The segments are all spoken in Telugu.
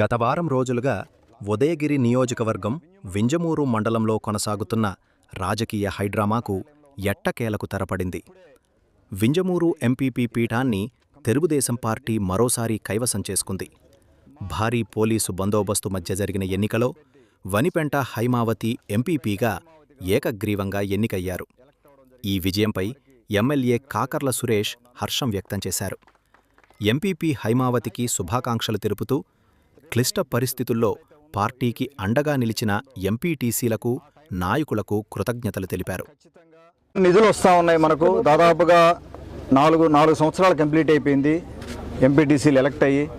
గత వారం రోజులుగా ఉదయగిరి నియోజకవర్గం వింజమూరు మండలంలో కొనసాగుతున్న రాజకీయ హైడ్రామాకు ఎట్టకేలకు తెరపడింది. వింజమూరు ఎంపీపీ పీఠాన్ని తెలుగుదేశం పార్టీ మరోసారి కైవసం చేసుకుంది. భారీ పోలీసు బందోబస్తు మధ్య జరిగిన ఎన్నికలో వనిపెంట హైమావతి ఎంపీపీగా ఏకగ్రీవంగా ఎన్నికయ్యారు. ఈ విజయంపై ఎమ్మెల్యే కాకర్ల సురేష్ హర్షం వ్యక్తం చేశారు. ఎంపీపీ హైమావతికి శుభాకాంక్షలు తెలుపుతూ క్లిష్ట పరిస్థితుల్లో పార్టీకి అండగా నిలిచిన ఎంపీటీసీలకు నాయకులకు కృతజ్ఞతలు తెలిపారు. నిధులు వస్తూ ఉన్నాయి మనకు. దాదాపుగా నాలుగు నాలుగు సంవత్సరాలు కంప్లీట్ అయిపోయింది. ఎంపీటీసీలు ఎలక్ట్ అయ్యి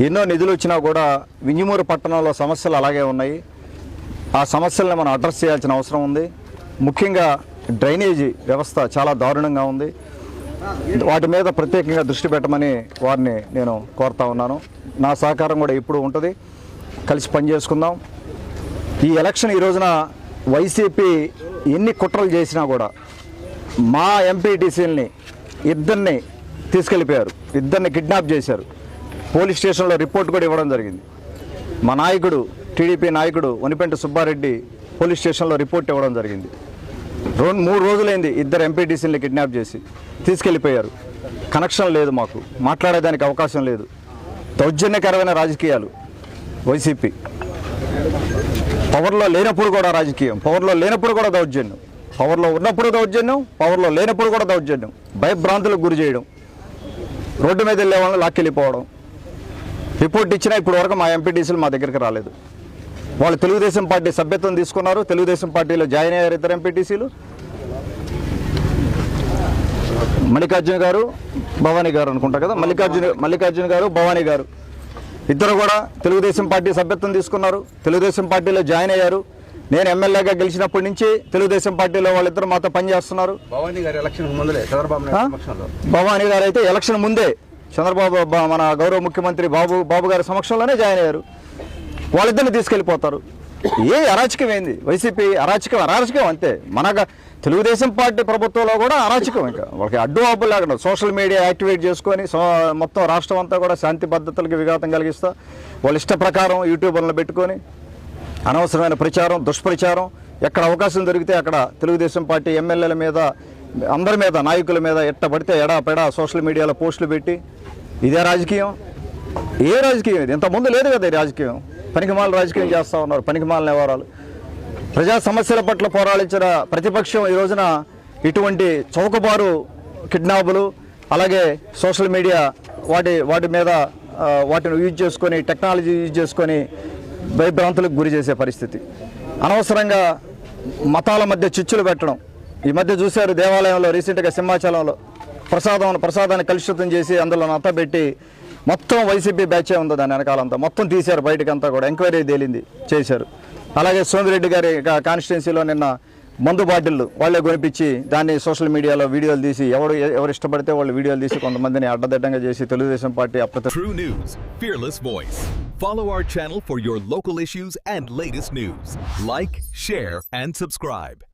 ఎన్నో నిధులు వచ్చినా కూడా వింజమూరు పట్టణంలో సమస్యలు అలాగే ఉన్నాయి. ఆ సమస్యలను మనం అడ్రస్ చేయాల్సిన అవసరం ఉంది. ముఖ్యంగా డ్రైనేజీ వ్యవస్థ చాలా దారుణంగా ఉంది. వాటి మీద ప్రత్యేకంగా దృష్టి పెట్టమని వారిని నేను కోరుతా ఉన్నాను. నా సహకారం కూడా ఇప్పుడు ఉంటుంది. కలిసి పనిచేసుకుందాం. ఈ ఎలక్షన్ ఈ రోజున వైసీపీ ఎన్ని కుట్రలు చేసినా కూడా మా ఎంపీటీసీలని ఇద్దరిని తీసుకెళ్ళిపోయారు. ఇద్దరిని కిడ్నాప్ చేశారు. పోలీస్ స్టేషన్లో రిపోర్ట్ కూడా ఇవ్వడం జరిగింది. మా నాయకుడు టీడీపీ నాయకుడు వనిపెంట సుబ్బారెడ్డి పోలీస్ స్టేషన్లో రిపోర్ట్ ఇవ్వడం జరిగింది. రెండు మూడు రోజులైంది ఇద్దరు ఎంపీటీసీని కిడ్నాప్ చేసి తీసుకెళ్ళిపోయారు. కనెక్షన్ లేదు మాకు. మాట్లాడేదానికి అవకాశం లేదు. దౌర్జన్యకరమైన రాజకీయాలు. వైసీపీ పవర్లో లేనప్పుడు కూడా రాజకీయం. పవర్లో లేనప్పుడు కూడా దౌర్జన్యం. పవర్లో ఉన్నప్పుడు దౌర్జన్యం పవర్లో లేనప్పుడు కూడా దౌర్జన్యం. భయభ్రాంతులకు గురి చేయడం. రోడ్డు మీద వెళ్ళే వాళ్ళని లాక్కెళ్ళిపోవడం. రిపోర్ట్ ఇచ్చినా ఇప్పుడు వరకు మా ఎంపీటీసీలు మా దగ్గరికి రాలేదు. వాళ్ళు తెలుగుదేశం పార్టీ సభ్యత్వం తీసుకున్నారు. తెలుగుదేశం పార్టీలో జాయిన్ అయ్యారు ఇద్దరు ఎంపీటీసీలు మల్లికార్జున గారు భవానీ గారు అనుకుంటా కదా? మల్లికార్జున మల్లికార్జున గారు భవానీ గారు. ఇద్దరు కూడా తెలుగుదేశం పార్టీ సభ్యత్వం తీసుకున్నారు. తెలుగుదేశం పార్టీలో జాయిన్ అయ్యారు. నేను ఎమ్మెల్యేగా గెలిచినప్పటి నుంచి తెలుగుదేశం పార్టీలో వాళ్ళిద్దరు మాతో పనిచేస్తున్నారు భవానీ గారి ఎలక్షన్ ముందలే చంద్రబాబు భవానీ గారు అయితే ఎలక్షన్ ముందే చంద్రబాబు మన గౌరవ ముఖ్యమంత్రి బాబు బాబు గారి సమక్షంలోనే జాయిన్ అయ్యారు. వాళ్ళిద్దరిని తీసుకెళ్ళిపోతారు. ఏ అరాచకం ఏంది వైసీపీ అరాచకం అరాచకం అంతే. మన తెలుగుదేశం పార్టీ ప్రభుత్వంలో కూడా అరాచకం ఇంకా. వాళ్ళకి అడ్డు ఆపు లేకుండా సోషల్ మీడియా యాక్టివేట్ చేసుకొని సో మొత్తం రాష్ట్రం అంతా కూడా శాంతి భద్రతలకు విఘాతం కలిగిస్తా. వాళ్ళ ఇష్ట ప్రకారం యూట్యూబర్లను పెట్టుకొని అనవసరమైన ప్రచారం దుష్ప్రచారం ఎక్కడ అవకాశం దొరికితే అక్కడ తెలుగుదేశం పార్టీ ఎమ్మెల్యేల మీద అందరి మీద నాయకుల మీద ఎట్ట పడితే ఎడా పెడా సోషల్ మీడియాలో పోస్టులు పెట్టి ఇదే రాజకీయం. ఏ రాజకీయం ఇది? ఇంతకుముందు లేదు కదా ఈ రాజకీయం. పనికిమాల రాజకీయం చేస్తూ ఉన్నారు. పనికిమాల వ్యవహారాలు ప్రజా సమస్యల పట్ల పోరాడించిన ప్రతిపక్షం ఈ రోజున ఇటువంటి చౌకబారు కిడ్నాపులు అలాగే సోషల్ మీడియా వాటి వాటి మీద వాటిని యూజ్ చేసుకొని టెక్నాలజీ యూజ్ చేసుకొని భయభ్రాంతులకు గురి చేసే పరిస్థితి. అనవసరంగా మతాల మధ్య చిచ్చులు పెట్టడం. ఈ మధ్య చూశారు దేవాలయంలో రీసెంట్గా సింహాచలంలో ప్రసాదం ప్రసాదాన్ని కలుషితం చేసి అందులో నత్తబెట్టి మొత్తం వైసీపీ బ్యాచే ఉంది దాని వెనకాలంతా మొత్తం తీశారు బయటకు అంతా కూడా ఎంక్వైరీ తేలింది చేశారు అలాగే సోమిరెడ్డి గారి కాన్స్టిట్యున్సీలో నిన్న మందు బాటిళ్ళు వాళ్ళే కొనిపించి దాన్ని సోషల్ మీడియాలో వీడియోలు తీసి ఎవరు ఎవరు ఇష్టపడితే వాళ్ళు వీడియోలు తీసి కొంతమందిని అడ్డదిడ్డంగా చేసి తెలుగుదేశం పార్టీ అప్రత Follow our channel for your local issues and latest news. Like, share, and subscribe.